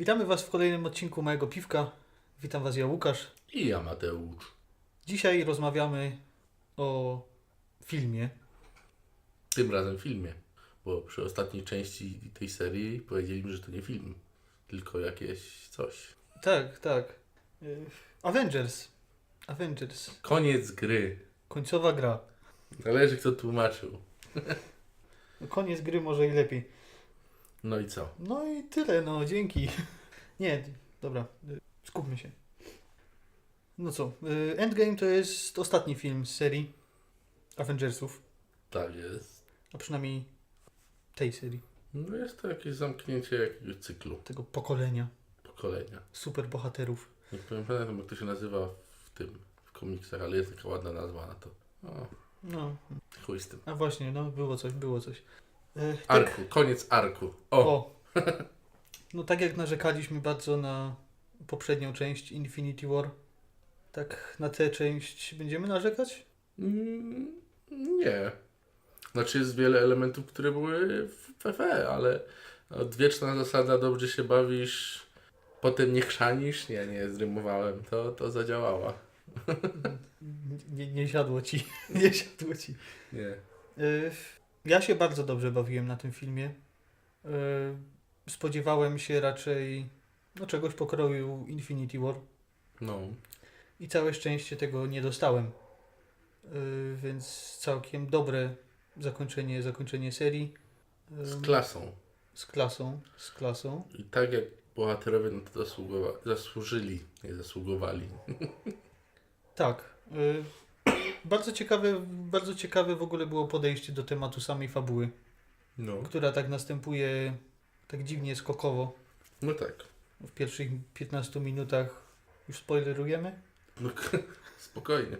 Witamy Was w kolejnym odcinku mojego piwka. Witam Was ja Łukasz. I ja Mateusz. Dzisiaj rozmawiamy o filmie. Tym razem filmie. Bo przy ostatniej części tej serii powiedzieliśmy, że to nie film, tylko jakieś coś. Tak, tak. Y, Avengers. Avengers. Koniec gry. Końcowa gra. Zależy kto tłumaczył. No, Koniec gry może i lepiej. No i co? No i tyle, no dzięki. Nie, dobra, y, skupmy się. No co, y, Endgame to jest ostatni film z serii Avengersów, Tak jest. a przynajmniej tej serii, No jest to jakieś zamknięcie jakiegoś cyklu, tego pokolenia pokolenia. superbohaterów. Nie powiem, pamiętam jak to się nazywa w tym, w komiksach, ale jest taka ładna nazwa na to. O, No, chuj z tym. a właśnie, no było coś, było coś. E, tak, Arku, koniec arku. O, o. No tak jak narzekaliśmy bardzo na poprzednią część Infinity War, tak na tę część będziemy narzekać? Mm, nie. Znaczy jest wiele elementów, które były w PFE, ale odwieczna zasada dobrze się bawisz, potem nie chrzanisz, nie, nie, zrymowałem, to, to zadziałała. Nie, nie siadło ci, nie siadło ci. Nie. Y, Ja się bardzo dobrze bawiłem na tym filmie. Y, Spodziewałem się raczej no, czegoś pokroju Infinity War No, i całe szczęście tego nie dostałem. Y, Więc całkiem dobre zakończenie, zakończenie serii. Y, z klasą. Z klasą, z klasą. I tak jak bohaterowie na to zasługowa- zasłużyli, nie zasługowali. Tak. Y, Bardzo ciekawe, bardzo ciekawe w ogóle było podejście do tematu samej fabuły, No. która tak następuje tak dziwnie skokowo. No tak. W pierwszych 15 minutach już spoilerujemy. No, spokojnie.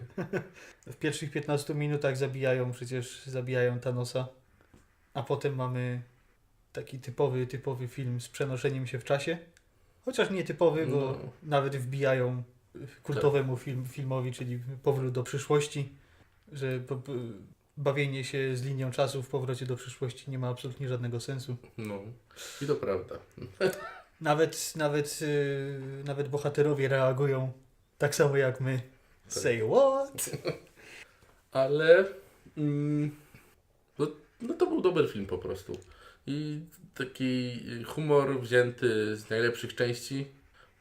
W pierwszych 15 minutach zabijają przecież zabijają Thanosa, a potem mamy taki typowy, typowy film z przenoszeniem się w czasie. Chociaż nie typowy, bo No. nawet wbijają kultowemu film, filmowi, czyli Powrót do przyszłości, że po, bawienie się z linią czasu w powrocie do przyszłości nie ma absolutnie żadnego sensu. No. I to prawda. Nawet, nawet, yy, nawet bohaterowie reagują tak samo jak my. Say what? Ale mm, no, no to był dobry film po prostu. I taki humor wzięty z najlepszych części,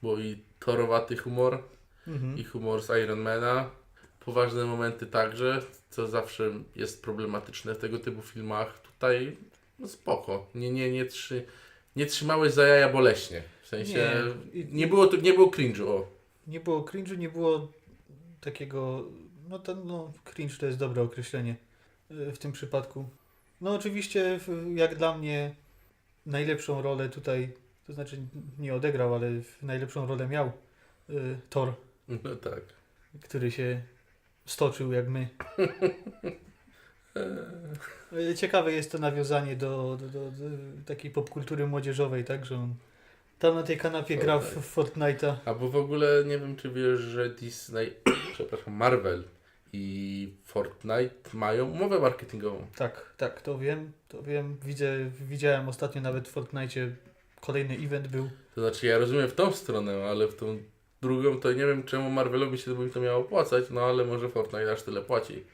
bo i torowaty humor, Mhm. i humor z Ironmana, poważne momenty także, co zawsze jest problematyczne w tego typu filmach. Tutaj no spoko. Nie, nie, nie, trzy, nie trzymałeś za jaja boleśnie. W sensie Nie. nie, było, nie było cringe'u. O. Nie było cringe'u, nie było takiego. No to no, cringe to jest dobre określenie y, w tym przypadku. No oczywiście, jak dla mnie, najlepszą rolę tutaj, to znaczy nie odegrał, ale najlepszą rolę miał y, Thor, No tak. który się stoczył jak my. Ciekawe jest to nawiązanie do, do, do, do takiej popkultury młodzieżowej, tak, że on tam na tej kanapie gra w, w Fortnite'a. Albo w ogóle nie wiem, czy wiesz, że Disney, przepraszam, Marvel i Fortnite mają umowę marketingową. Tak, tak, to wiem, to wiem. Widzę, widziałem ostatnio nawet w Fortnite kolejny event był. To znaczy, ja rozumiem w tą stronę, ale w tą drugą to nie wiem, czemu Marvelowi się by to miało opłacać, no ale może Fortnite aż tyle płaci.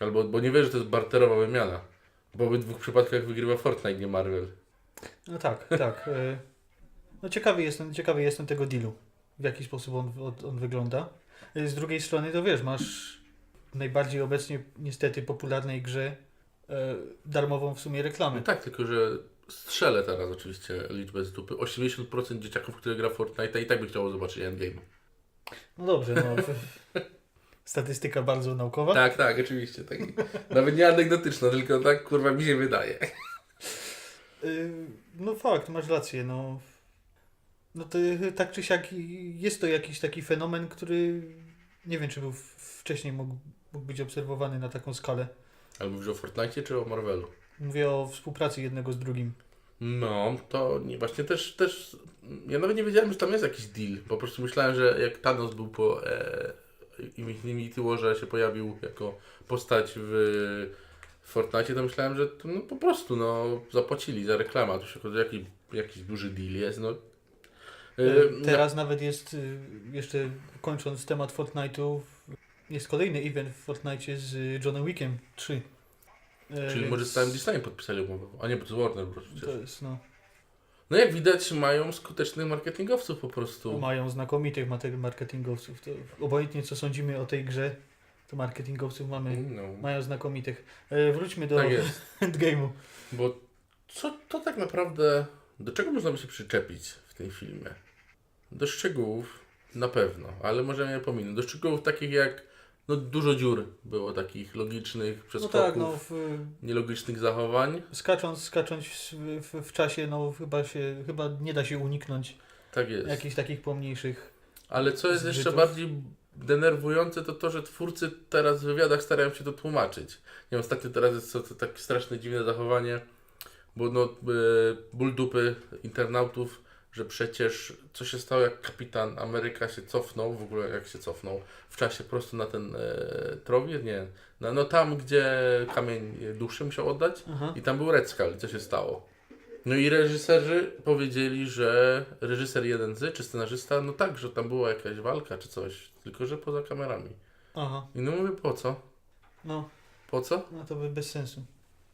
Albo, bo nie wiesz, że to jest barterowa wymiana. Bo w obydwu przypadkach wygrywa Fortnite, nie Marvel. No tak, tak. e, No ciekawy jestem, ciekawy jestem tego dealu. W jaki sposób on, on, wygląda. E, Z drugiej strony to wiesz, masz najbardziej obecnie niestety popularnej grze e, darmową w sumie No reklamę. tak, tylko że strzelę teraz oczywiście liczbę z dupy. 80% dzieciaków, które gra Fortnite i tak by chciało zobaczyć Endgame. No dobrze, no. Statystyka bardzo naukowa. Tak, tak, oczywiście. Taki, nawet nie anegdotyczna, tylko tak kurwa mi się wydaje. Y, No fakt, masz rację, no. No to tak czy siak jest to jakiś taki fenomen, który nie wiem, czy był wcześniej mógł, mógł być obserwowany na taką skalę. Ale mówisz o Fortnite czy o Marvelu? Mówię o współpracy jednego z drugim. No, to nie, właśnie też, też, ja nawet nie wiedziałem, że tam jest jakiś deal. Po prostu myślałem, że jak Thanos był po e, Infinity Warze się pojawił jako postać w Fortnite, to myślałem, że to, no, po prostu no, zapłacili za reklamę. Tu się jaki, jakiś duży deal jest. No, E, Teraz nawet jest, y, jeszcze kończąc temat Fortnite'u, jest kolejny event w Fortnite z Johnem Wickiem 3. E, Czyli może z całym Disneyem podpisali umowę. A nie, bo to Warner Bros. przecież. To jest, no, No jak widać mają skutecznych marketingowców po prostu. mają znakomitych mater- marketingowców. To obojętnie co sądzimy o tej grze, to marketingowców mamy, No. mają znakomitych. E, wróćmy do Tak jest. endgame'u. Bo co to tak naprawdę, do czego można by się przyczepić w tym filmie? Do szczegółów na pewno, ale możemy je pominąć. Do szczegółów takich jak, no dużo dziur było takich logicznych No przeskoków, tak, no, w, nielogicznych zachowań. skacząc, skacząc w, w, w czasie, no chyba się, chyba nie da się uniknąć Tak jest. jakichś takich pomniejszych. Ale co jest jeszcze zgrzytów. bardziej denerwujące, to to, że twórcy teraz w wywiadach starają się to tłumaczyć. Nie wiem, ostatnio teraz jest to, to takie straszne, dziwne zachowanie, bo no, e, ból dupy internautów, że przecież co się stało, jak kapitan Ameryka się cofnął, w ogóle jak się cofnął, w czasie po prostu na ten e, nie, no, no tam, gdzie kamień duszy musiał oddać Aha. i tam był Red Skull, i co się stało? No i reżyserzy powiedzieli, że reżyser jeden z, czy scenarzysta, no tak, że tam była jakaś walka czy coś, tylko że poza kamerami. Aha, I no mówię, po co? no, Po co? no to by bez sensu.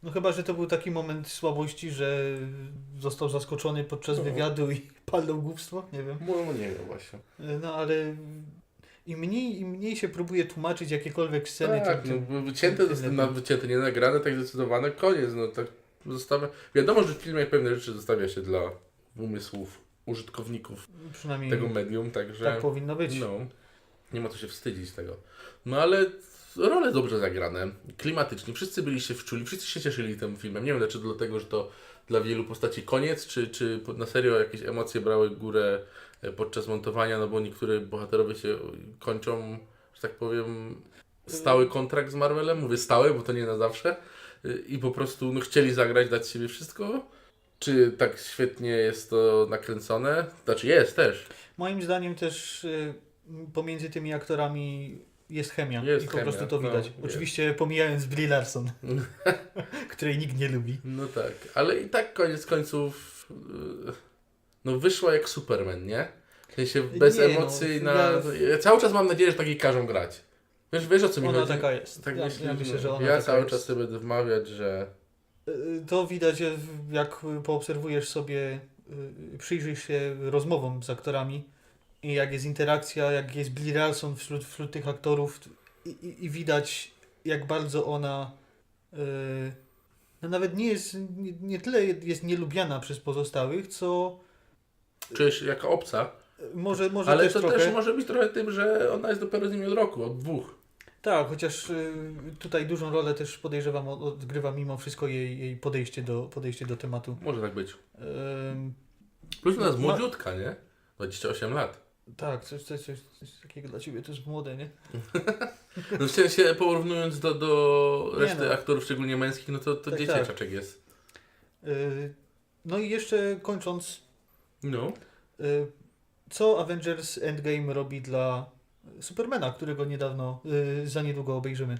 No chyba, że to był taki moment słabości, że został zaskoczony podczas No. wywiadu i palnął głupstwo, nie wiem. No nie wiem właśnie. No ale im mniej, im mniej się próbuje tłumaczyć jakiekolwiek sceny, tak, tym, no, tym, bo wycięte, tym lepiej. na wycięte, nie nagrane, tak zdecydowane, koniec, no tak zostawia. Wiadomo, że w filmie pewne rzeczy zostawia się dla umysłów użytkowników przynajmniej tego medium, także... tak powinno być. No, nie ma co się wstydzić tego. No ale role dobrze zagrane, klimatycznie, wszyscy byli się wczuli, wszyscy się cieszyli tym filmem. Nie wiem, dlaczego dlatego, że to dla wielu postaci koniec, czy, czy na serio jakieś emocje brały górę e, podczas montowania, no bo niektóre bohaterowie się kończą, że tak powiem, stały kontrakt z Marvelem. Mówię stały, bo to nie na zawsze. Y, I po prostu no, chcieli zagrać, dać siebie wszystko. Czy tak świetnie jest to nakręcone? Znaczy jest też. Moim zdaniem też y, pomiędzy tymi aktorami jest chemia Jest i po chemia, prostu to no, widać. jest. Oczywiście pomijając Brie Larson, której nikt nie lubi. No tak, ale i tak koniec końców yy, no wyszła jak Superman, nie? W sensie bez Nie, no, emocji na... ja- cały czas mam nadzieję, że takiej każą grać. Wiesz, wiesz o co mi Ona chodzi? taka jest. Tak ja, myślę, ja myślę, że ona ja cały czas sobie będę wmawiać, że Y, To widać, y, jak poobserwujesz sobie, y, przyjrzysz się rozmowom z aktorami i jak jest interakcja, jak jest Brie Larson wśród, wśród tych aktorów i, i, i widać, jak bardzo ona y, no nawet nie jest, nie, nie tyle jest nielubiana przez pozostałych, co czujesz jako obca, może, może ale też to trochę... też może być trochę tym, że ona jest dopiero z nimi od roku, od dwóch. Tak, chociaż y, tutaj dużą rolę też podejrzewam od- odgrywa mimo wszystko jej, jej podejście, do, podejście do tematu. Może tak być. Ym, Plus ona jest młodziutka, nie? 28 lat. Tak, coś, coś, coś, coś takiego dla Ciebie to jest młode, nie? No w sensie porównując do, do Nie reszty no. aktorów, szczególnie męskich, no to, to Tak, dzieciaczek jest. Y, no i jeszcze kończąc, No. y, co Avengers Endgame robi dla Supermana, którego niedawno, y, za niedługo obejrzymy.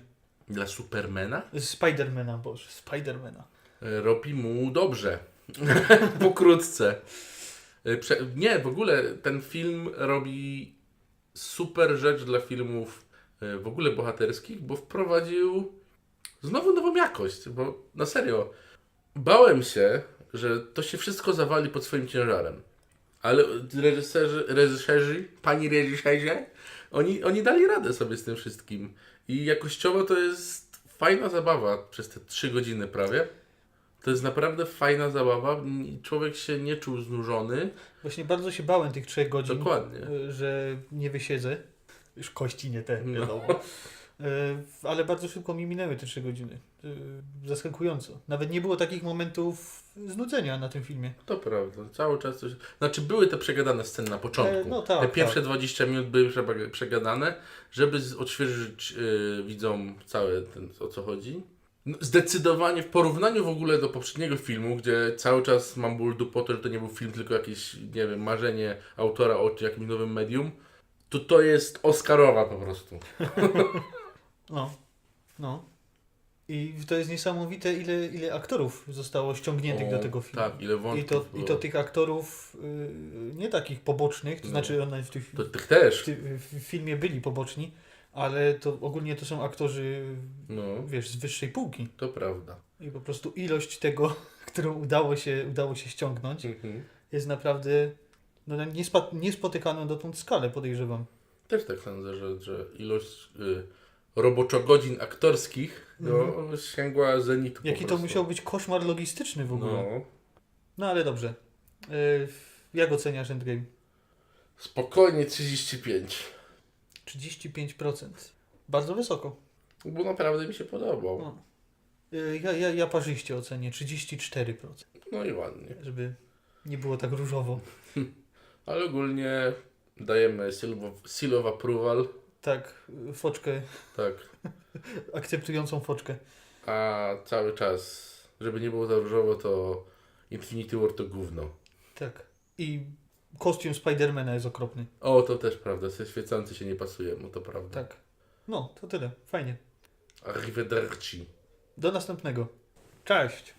Dla Supermana? Spidermana, boże, Spidermana. robi mu dobrze. Pokrótce. Prze- nie, w ogóle ten film robi super rzecz dla filmów e, w ogóle bohaterskich, bo wprowadził znowu nową jakość, bo na serio bałem się, że to się wszystko zawali pod swoim ciężarem. Ale reżyserzy, reżyserzy pani reżyserze, oni, oni dali radę sobie z tym wszystkim. I jakościowo to jest fajna zabawa przez te trzy godziny prawie. To jest naprawdę fajna zabawa. Człowiek się nie czuł znużony. Właśnie bardzo się bałem tych trzech godzin, Dokładnie. y, że nie wysiedzę. Już kości nie te, No. wiadomo. Y, Ale bardzo szybko mi minęły te trzy godziny. Y, Zaskakująco. Nawet nie było takich momentów znudzenia na tym filmie. To prawda. Cały czas coś. Znaczy, były te przegadane sceny na początku. E, no tak, te pierwsze tak. 20 minut były przegadane, żeby odświeżyć yy, widzom całe ten, o co chodzi. Zdecydowanie w porównaniu w ogóle do poprzedniego filmu, gdzie cały czas mam ból dup po to, że to nie był film, tylko jakieś, nie wiem, marzenie autora o jakimś nowym medium, to to jest Oscarowa po prostu. No, no. I to jest niesamowite, ile, ile aktorów zostało ściągniętych O, do tego filmu. Tak, ile I wątków to, było. I to tych aktorów y, nie takich pobocznych, to No. znaczy one w, tych, To tych w, też. ty, w filmie byli poboczni, ale to ogólnie to są aktorzy, No, wiesz, z wyższej półki. to prawda. I po prostu ilość tego, którą udało się, udało się ściągnąć, Mhm. jest naprawdę no, na niespa, niespotykaną dotąd skalę, podejrzewam. Też tak sądzę, że, że ilość y, roboczo-godzin aktorskich no, sięgła zenitu po Mhm. Jaki to musiał być koszmar logistyczny w ogóle. No, No, ale dobrze. Y, jak oceniasz Endgame? spokojnie 35. 35%. Bardzo wysoko. Bo naprawdę mi się podobał. No. Y, Ja, ja, ja parzyście ocenię 34%, No i ładnie. żeby nie było tak różowo. Ale ogólnie dajemy seal of, approval. Tak, foczkę, Tak. akceptującą foczkę. A cały czas, żeby nie było za różowo, to Infinity War to gówno. Tak. I kostium Spidermana jest okropny. O, to też prawda. Se świecący się nie pasuje, no to prawda. Tak. No, to tyle. Fajnie. Arrivederci. Do następnego. Cześć.